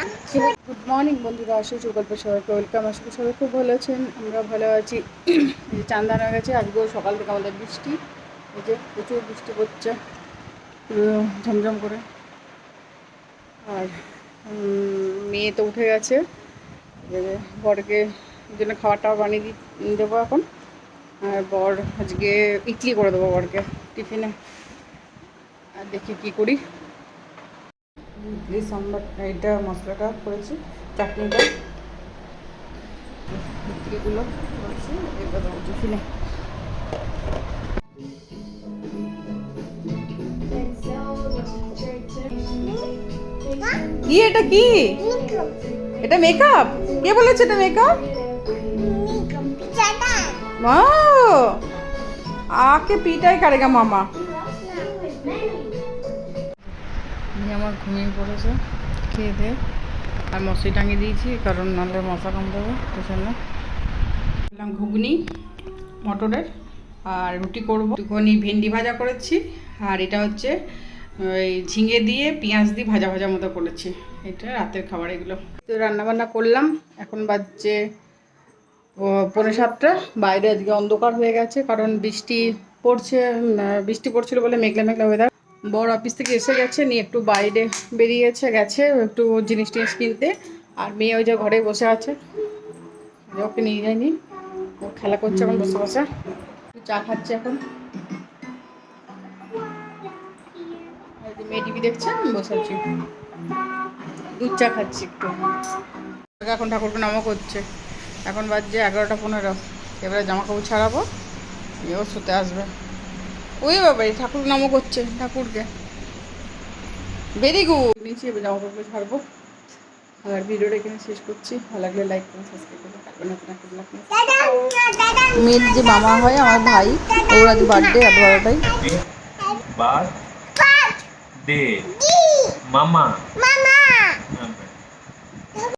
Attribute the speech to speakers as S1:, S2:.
S1: Good morning বন্ধুরা। আশিস গল্প সবাইকে ওয়েলকাম আশা সবাই খুব ভালো আছেন। আমরা ভালো আছি। যে চান্দান গেছে। আজকেও সকাল থেকে আমাদের বৃষ্টি। এই যে প্রচুর বৃষ্টি পড়ছে। ঝমঝম করে। আর মেয়ে তো উঠে গেছে। বরকে জন্য টাবার বানিয়ে দি দেবো এখন। আর বর আজকে ইডলি করে দেবো বরকে টিফিনে। আর দেখি কী করি। ইডলি সাম্বার এইটা মশলাটা করেছি চাটনিটা। ইডলিগুলো করেছি এবার দেবো কি এটা কি? এটা মেকআপ কে বলেছে এটা মেকআপ মা আকে পিটাই কারেগা মামা। আমার ঘুমিয়ে পড়েছে, খেয়ে দিয়ে আর মশারি টাঙিয়ে দিয়েছি কারণ নাহলে মশা কামড়াবে ওই জন্য। ঘুগনি, মটরের, আর রুটি করব। একটুখানি ভেন্ডি ভাজা করেছি, আর এটা হচ্ছে, ওই ঝিঙে দিয়ে পেঁয়াজ দিয়ে ভাজা ভাজা মতো করেছি। এটা রাতের খাবার এগুলো। তো রান্নাবান্না করলাম, এখন বাজছে, ও, পৌনে সাতটা। বাইরে আজকে অন্ধকার হয়ে গেছে, কারণ বৃষ্টি পড়ছে বৃষ্টি পড়ছিল বলে মেঘলা মেঘলা ওয়েদার বড় অফিস থেকে এসে গেছে, নিয়ে একটু বাইরে বেরিয়েছে, গেছে একটু জিনিস টিনিস কিনতে। আর মেয়ে ওই যে ঘরে বসে আছে। ওকে নিয়ে যায়নি। ও খেলা করছে এখন বসে বসে। চা খাচ্ছে এখন। মেয়ে টিভি দেখছে, আমি বসে আছি। দুধ চা খাচ্ছি একটু। এখন ঠাকুরকে নামও করছে। এখন বাজছে এগারোটা পনেরো। এবারে জামা কাপড় ছাড়াবো এও শুতে আসবে। ওই বাবা ঠাকুর নামও করছে ঠাকুরকে। ভেরি গুড নিচে এবার জামা কাপড় ছাড়বো আর ভিডিওটা এখানে শেষ করছি। ভালো লাগলে লাইক করুন সাবস্ক্রাইব করুন একটা vlog মেয়ের যে মামা হয় আমার ভাই ওর আজ বার্থডে বারোটায়
S2: বাদ দে মামা।
S3: Mama,